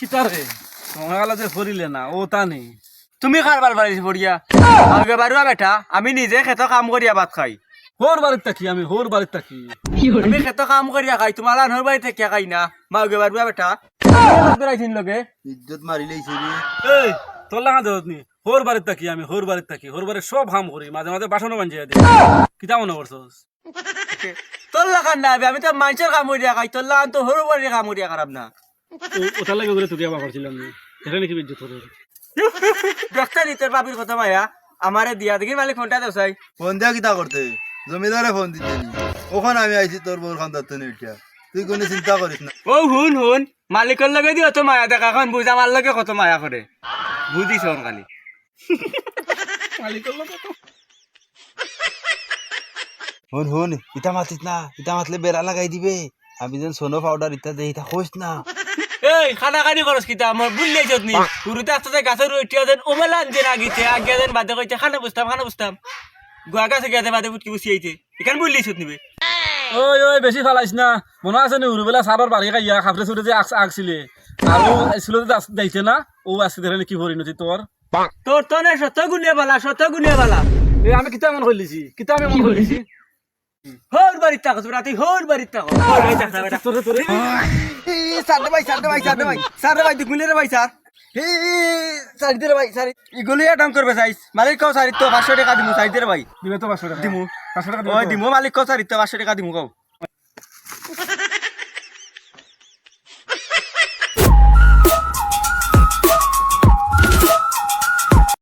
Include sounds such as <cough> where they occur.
কিতা রে তোমার গালা যে ফরিলে না ও তা নেই। তুমি কারবার বাড়ি পড়িয়া আগে বারুয়া বেটা আমি নিজে খেত কাম করিয়া ভাত খাই। হোর বাড়ির থাকি আমি হোর বাড়ির থাকি। আমি খেত কাম করিয়া খাই তোমার আনহর বাড়ি থেকে খাই না মা আগে বেটা। লগে। ইজ্জত মারি লাইছে এই তোর লাগা দেওয়াত নি? হোর বাড়ির থাকি আমি হোর বাড়ির থাকি। হোর বাড়ির সব হাম করি মাঝে মাঝে বাসনও বাঞ্জিয়া দিই কিতা মনে করছস <laughs> তোর লাগান না আমি তো মানুষের কাম করিয়া খাই তোর লাগান তো সরু বাড়ির কাম করিয়া খারাপ না। ওটার লাগে করে তুই আবার করছিলাম এটা নাকি বিদ্যুৎ তোর দেখতে নি তোর বাবির কথা মায়া আমারে দিয়া দেখি মালিক ফোনটা দেও চাই। ফোন দিয়া কিতা করতে? জমিদারে ফোন দিতে ওখানে আমি আইছি তোর বউর খান ধরতে নি উঠিয়া। তুই কোনো চিন্তা করিস না। ও হুন হুন মালিকের লগে দিও তো মায়া দেখা এখন বুঝ আমার লগে কত মায়া করে বুঝিস খালি হুন হুন ইটা মাতিস না ইটা মাতলে বেড়া লাগাই দিবে। আমি যেন সোনো পাউডার ইটা দেই ইটা খোঁজ না। এই খানা খানি করস কিতা? আমার বুঝলে যতনি গুরুতে আসতে গাছের উঠিয়া যেন ওমেলা আনছে না গিতে আগে যেন বাদে কইতে খানা বুঝতাম খানা বুঝতাম গুয়া গাছে গেছে বাদে বুটকি বুঝি আইতে এখানে বুঝলি চত নিবে। ওই ওই বেশি ফালাইছ না। মনে আছে নি উরুবেলা সারর বাড়ি খাইয়া খাফরে সুরে যে আগ আগছিলে। আর ও ছিল যাইছে না ও আজকে দেখে কি পরিণতি তোর তোর তো নে শত গুনে বালা শত গুনে বালা। আমি কিতা মন করলিছি কিতা আমি মন করলিছি হোর বাড়ির তাকস রাতি হোর বাড়ির তোরে সারদে ভাই সারদে ভাই সারদে ভাই। সারদে ভাই দুগুলে রে ভাই স্যার হে সারি দে রে ভাই সারি। ইগুলি আটাম করবে চাইস মালিক কও সারি তো 500 টাকা দিমু সারি দে রে ভাই। দিবে তো পাঁচশো টাকা। দিমু। পাঁচশো টাকা দিমু মালিক কও সারি তো 500 টাকা দিমু কও।